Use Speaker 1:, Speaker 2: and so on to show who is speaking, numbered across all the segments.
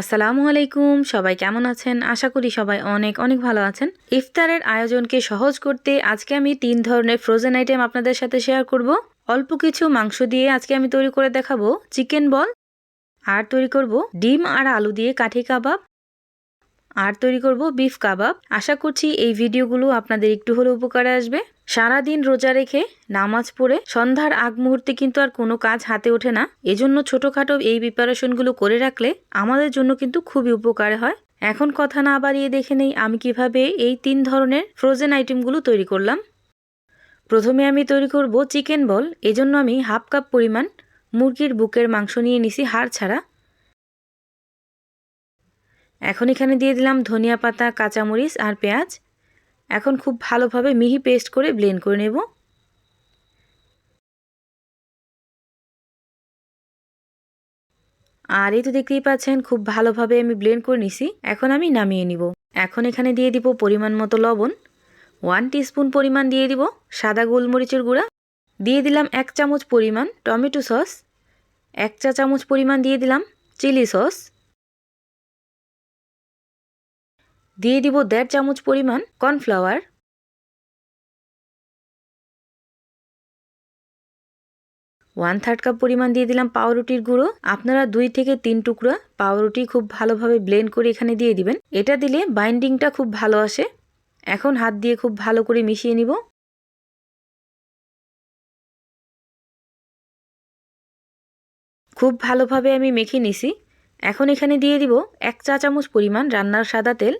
Speaker 1: আসসালামু আলাইকুম, সবাই কেমন আছেন? আশা করি সবাই অনেক অনেক ভালো আছেন। ইফতারের আয়োজনকে সহজ করতে আজকে আমি তিন ধরনের ফ্রোজেন আইটেম আপনাদের সাথে শেয়ার করব। অল্প কিছু মাংস দিয়ে আজকে আমি তৈরি করে দেখাবো। চিকেন বল আর তৈরি করব ডিম আর আলু দিয়ে কাঠি কাবাব। আর তৈরি করব বিফ কাবাব। আশা করছি এই ভিডিওগুলো আপনাদের একটু হলেও উপকারে আসবে। সারাদিন রোজা রেখে নামাজ পড়ে সন্ধ্যার আগ মুহূর্তে কিন্তু আর কোনো কাজ হাতে ওঠে না। এজন্য ছোটোখাটো এই প্রিপারেশনগুলো করে রাখলে আমাদের জন্য কিন্তু খুবই উপকার হয়। এখন কথা না বাড়িয়ে দেখে নেই আমি কীভাবে এই তিন ধরনের ফ্রোজেন আইটেমগুলো তৈরি করলাম। প্রথমে আমি তৈরি করব চিকেন বল এজন্য আমি হাফ কাপ পরিমাণ মুরগির বুকের মাংস নিয়ে নিছি হাড় ছাড়া। এখন এখানে দিয়ে দিলাম ধনিয়া পাতা, কাঁচামরিচ আর পেঁয়াজ। এখন খুব ভালোভাবে মিহি পেস্ট করে ব্লেন্ড করে নেব। আর এই তো দেখতেই পাচ্ছেন, খুব ভালোভাবে আমি ব্লেন্ড করে নিছি। এখন আমি নামিয়ে নিব। এখন এখানে দিয়ে দিব পরিমাণ মতো লবণ। ওয়ান টিস্পুন পরিমাণ দিয়ে দিব সাদা গোলমরিচের গুঁড়া। দিয়ে দিলাম এক চামচ পরিমাণ টমেটো সস। এক চা চামচ পরিমাণ দিয়ে দিলাম চিলি সস। দিয়ে দিব দেড় চামচ পরিমাণ কর্নফ্লাওয়ার। ওয়ান থার্ড কাপ পরিমাণ দিয়ে দিলাম পাউরুটির গুঁড়ো। আপনারা দুই থেকে তিন টুকরা পাউরুটি খুব ভালোভাবে ব্লেন্ড করে এখানে দিয়ে দিবেন। এটা দিলে বাইন্ডিংটা খুব ভালো আসে। এখন হাত দিয়ে খুব ভালো করে মিশিয়ে নিব। খুব ভালোভাবে আমি মেখে নিছি। এখন এখানে দিয়ে দিব এক চা চামচ পরিমাণ রান্নার সাদা তেল।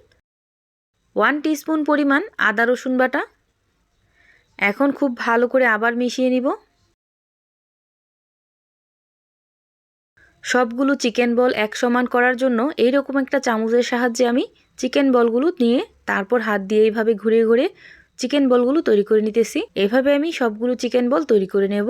Speaker 1: ওয়ান টিস্পুন পরিমাণ আদা রসুন বাটা। এখন খুব ভালো করে আবার মিশিয়ে নিব। সবগুলো চিকেন বল এক সমান করার জন্য এইরকম একটা চামচের সাহায্যে আমি চিকেন বলগুলো নিয়ে তারপর হাত দিয়ে এইভাবে ঘুরে ঘুরে চিকেন বলগুলো তৈরি করে নিতেছি। এভাবে আমি সবগুলো চিকেন বল তৈরি করে নেব।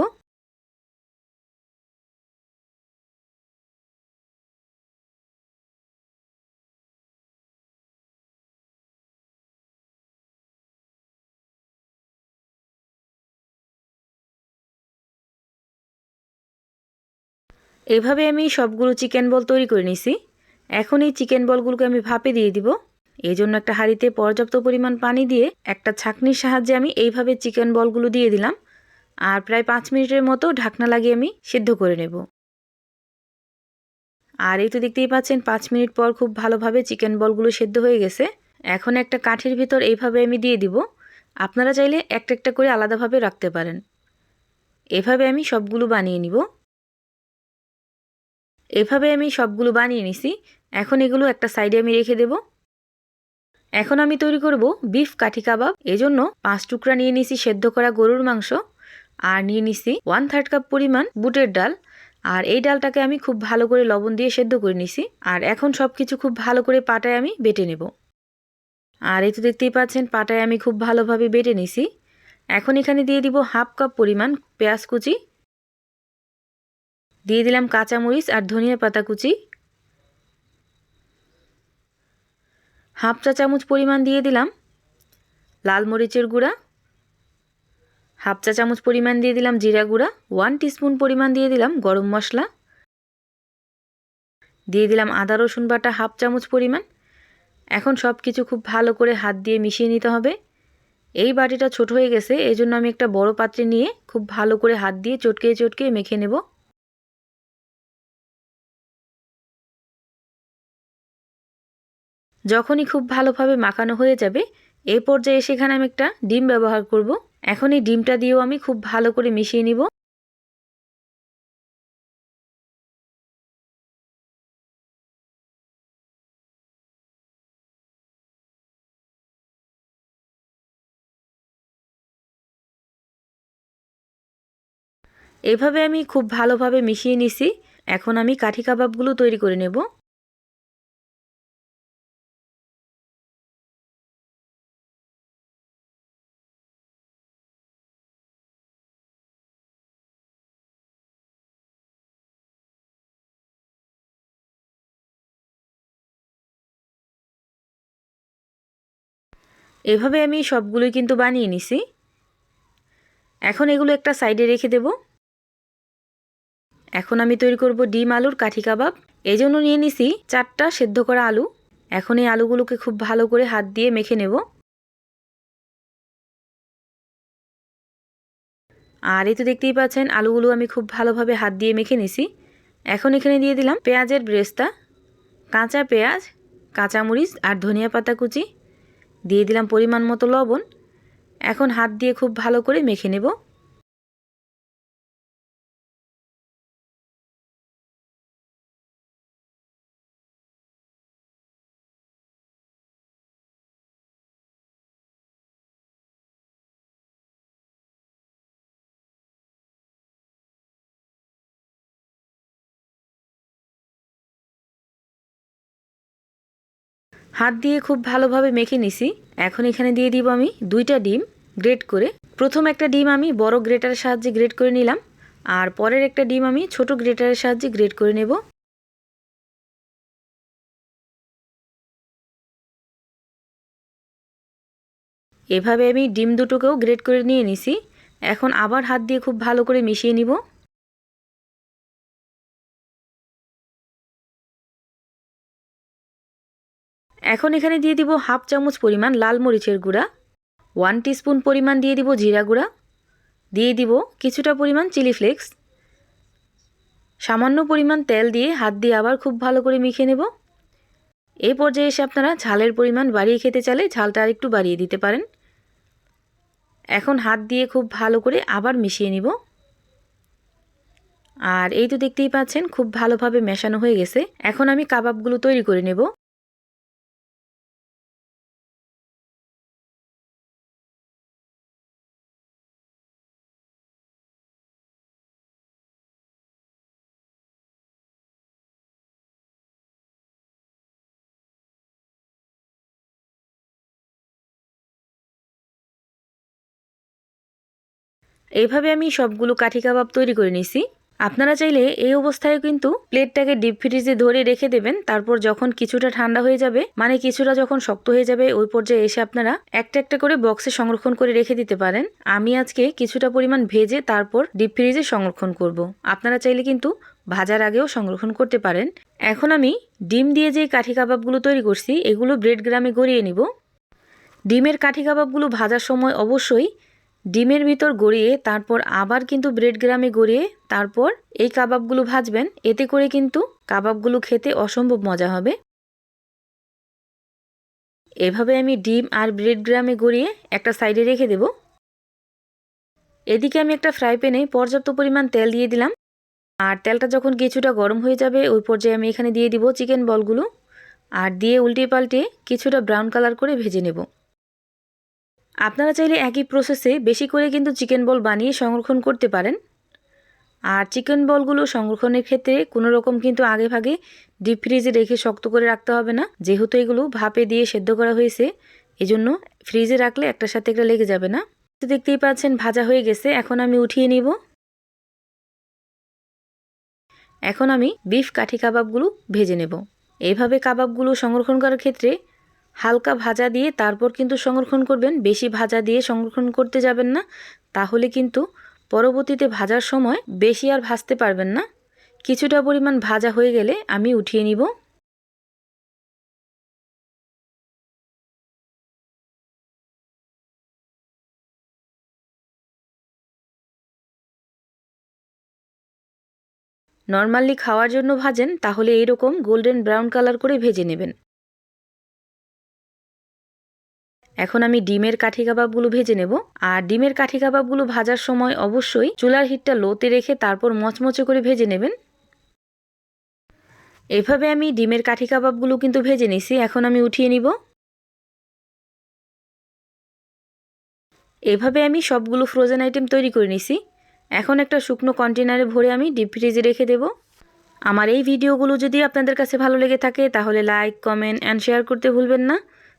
Speaker 1: এভাবে আমি সবগুলো চিকেন বল তৈরি করে নিছি। এখন এই চিকেন বলগুলোকে আমি ভাপে দিয়ে দিব। এই জন্য একটা হাঁড়িতে পর্যাপ্ত পরিমাণ পানি দিয়ে একটা ছাকনির সাহায্যে আমি এইভাবে চিকেন বলগুলো দিয়ে দিলাম। আর প্রায় পাঁচ মিনিটের মতো ঢাকনা লাগিয়ে আমি সিদ্ধ করে নেব। আর এই তো দেখতেই পাচ্ছেন, পাঁচ মিনিট পর খুব ভালোভাবে চিকেন বলগুলো সেদ্ধ হয়ে গেছে। এখন একটা কাঠের ভিতর এইভাবে আমি দিয়ে দিব। আপনারা চাইলে একটা একটা করে আলাদাভাবে রাখতে পারেন। এভাবে আমি সবগুলো বানিয়ে নিব। এভাবে আমি সবগুলো বানিয়ে নিছি। এখন এগুলো একটা সাইডে আমি রেখে দেব। এখন আমি তৈরি করব বিফ কাঠি কাবাব। এজন্য পাঁচ টুকরা নিয়ে নিছি সেদ্ধ করা গরুর মাংস। আর নিয়ে নিছি ওয়ান থার্ড কাপ পরিমাণ বুটের ডাল। আর এই ডালটাকে আমি খুব ভালো করে লবণ দিয়ে সেদ্ধ করে নিছি। আর এখন সব কিছু খুব ভালো করে পাটায় আমি বেটে নেব। আর এই তো দেখতেই পাচ্ছেন, পাটায় আমি খুব ভালোভাবে বেটে নিছি। এখন এখানে দিয়ে দিব হাফ কাপ পরিমাণ পেঁয়াজ কুচি। দিয়ে দিলাম কাঁচামরিচ আর ধনিয়া পাতা কুচি। হাফ চা চামচ পরিমাণ দিয়ে দিলাম লাল মরিচের গুঁড়া। হাফ চা চামচ পরিমাণ দিয়ে দিলাম জিরা গুঁড়া। ওয়ান টিস্পুন পরিমাণ দিয়ে দিলাম গরম মশলা। দিয়ে দিলাম আদা, রসুন বাটা হাফ চামচ পরিমাণ। এখন সব কিছু খুব ভালো করে হাত দিয়ে মিশিয়ে নিতে হবে। এই বাটিটা ছোট হয়ে গেছে এই জন্য আমি একটা বড় পাত্রে নিয়ে খুব ভালো করে হাত দিয়ে চটকে চটকে মেখে নেব। যখনই খুব ভালোভাবে মাখানো হয়ে যাবে এই পর্যায়ে সেখানে আমি একটা ডিম ব্যবহার করব। এখন এই ডিমটা দিয়েও আমি খুব ভালো করে মিশিয়ে নিব। এভাবে আমি খুব ভালোভাবে মিশিয়ে নিছি। এখন আমি কাঠি কাবাবগুলো তৈরি করে নেব। এভাবে আমি সবগুলোই কিন্তু বানিয়ে নিছি। এখন এগুলো একটা সাইডে রেখে দেব। এখন আমি তৈরি করব ডিম আলুর কাঠি কাবাব। এই জন্য নিয়ে নিছি চারটা সেদ্ধ করা আলু। এখন এই আলুগুলোকে খুব ভালো করে হাত দিয়ে মেখে নেব। আর এই তো দেখতেই পাচ্ছেন, আলুগুলো আমি খুব ভালোভাবে হাত দিয়ে মেখে নিছি। এখন এখানে দিয়ে দিলাম পেঁয়াজের ব্রেস্তা, কাঁচা পেঁয়াজ, কাঁচামরিচ আর ধনিয়া পাতা কুচি। দিয়ে দিলাম পরিমাণ মতো লবণ। এখন হাত দিয়ে খুব ভালো করে মেখে নেব। হাত দিয়ে খুব ভালোভাবে মেখে নিছি। এখন এখানে দিয়ে দিব আমি দুইটা ডিম গ্রেট করে। প্রথম একটা ডিম আমি বড় গ্রেটারের সাহায্যে গ্রেট করে নিলাম। আর পরের একটা ডিম আমি ছোট গ্রেটারের সাহায্যে গ্রেট করে নেব। এভাবে আমি ডিম দুটোকেও গ্রেট করে নিয়ে নিছি। এখন আবার হাত দিয়ে খুব ভালো করে মিশিয়ে নিব। এখন এখানে দিয়ে দিব হাফ চামচ পরিমাণ লাল মরিচের গুঁড়া ওয়ান টিস্পুন পরিমাণ দিয়ে দিব জিরা গুঁড়া, দিয়ে দিব কিছুটা পরিমাণ চিলি ফ্লেক্স, সামান্য পরিমাণ তেল দিয়ে হাত দিয়ে আবার খুব ভালো করে মিখে নেব। এই পর্যায়ে এসে আপনারা ঝালের পরিমাণ বাড়িয়ে খেতে চালে ঝালটা আর একটু বাড়িয়ে দিতে পারেন। এখন হাত দিয়ে খুব ভালো করে আবার মিশিয়ে নিব। আর এই তো দেখতেই পাচ্ছেন, খুব ভালোভাবে মেশানো হয়ে গেছে। এখন আমি কাবাবগুলো তৈরি করে নেব। এইভাবে আমি সবগুলো কাঠি কাবাব তৈরি করে নিছি আপনারা চাইলে এই অবস্থায় কিন্তু প্লেটটাকে ডিপ ফ্রিজে ধরে রেখে দেবেন, তারপর যখন কিছুটা ঠান্ডা হয়ে যাবে মানে কিছুটা যখন শক্ত হয়ে যাবে, ওই পর্যায়ে এসে আপনারা একটা একটা করে বক্সে সংরক্ষণ করে রেখে দিতে পারেন। আমি আজকে কিছুটা পরিমাণ ভেজে তারপর ডিপ ফ্রিজে সংরক্ষণ করব। আপনারা চাইলে কিন্তু ভাজার আগেও সংরক্ষণ করতে পারেন। এখন আমি ডিম দিয়ে যে কাঠি কাবাবগুলো তৈরি করছি, এগুলো ব্রেড গ্রামে গড়িয়ে নিব। ডিমের কাঠি কাবাবগুলো ভাজার সময় অবশ্যই ডিমের ভিতর গড়িয়ে তারপর আবার কিন্তু ব্রেড গ্রামে গড়িয়ে তারপর এই কাবাবগুলো ভাজবেন। এতে করে কিন্তু কাবাবগুলো খেতে অসম্ভব মজা হবে। এভাবে আমি ডিম আর ব্রেড গ্রামে গড়িয়ে একটা সাইডে রেখে দেব। এদিকে আমি একটা ফ্রাই প্যানে পর্যাপ্ত পরিমাণ তেল দিয়ে দিলাম। আর তেলটা যখন কিছুটা গরম হয়ে যাবে, ওই পর্যায়ে আমি এখানে দিয়ে দিব চিকেন বলগুলো। আর দিয়ে উল্টে পাল্টে কিছুটা ব্রাউন কালার করে ভেজে নেব। আপনারা চাইলে একই প্রসেসে বেশি করে কিন্তু চিকেন বল বানিয়ে সংরক্ষণ করতে পারেন। আর চিকেন বলগুলো সংরক্ষণের ক্ষেত্রে কোনো রকম কিন্তু আগে ভাগে ডিপ ফ্রিজে রেখে শক্ত করে রাখতে হবে না। যেহেতু এগুলো ভাপে দিয়ে সেদ্ধ করা হয়েছে, এজন্য ফ্রিজে রাখলে একটার সাথে একটা লেগে যাবে না। দেখতেই পাচ্ছেন ভাজা হয়ে গেছে, এখন আমি উঠিয়ে নিব। এখন আমি বিফ কাঠি কাবাবগুলো ভেজে নেব। এইভাবে কাবাবগুলো সংরক্ষণ করার ক্ষেত্রে হালকা ভাজা দিয়ে তারপর কিন্তু সংরক্ষণ করবেন। বেশি ভাজা দিয়ে সংরক্ষণ করতে যাবেন না। তাহলে কিন্তু পরবর্তীতে ভাজার সময় বেশি আর ভাজতে পারবেন না। কিছুটা পরিমাণ ভাজা হয়ে গেলে আমি উঠিয়ে নিব। নর্মালি খাওয়ার জন্য ভাজেন, তাহলে এইরকম গোল্ডেন ব্রাউন কালার করে ভেজে নেবেন। এখন আমি ডিমের কাঠি কাবাবগুলো ভেজে নেব। আর ডিমের কাঠি কাবাবগুলো ভাজার সময় অবশ্যই চুলার হিটটা লোতে রেখে তারপর মচমচে করে ভেজে নেবেন। এভাবে আমি ডিমের কাঠি কাবাবগুলো কিন্তু ভেজে নিছি এখন আমি উঠিয়ে নিব। এভাবে আমি সবগুলো ফ্রোজেন আইটেম তৈরি করে নিছি এখন একটা শুকনো কন্টেনারে ভরে আমি ডিপ ফ্রিজে রেখে দেব। আমার এই ভিডিওগুলো যদি আপনাদের কাছে ভালো লেগে থাকে, তাহলে লাইক কমেন্ট অ্যান্ড শেয়ার করতে ভুলবেন না।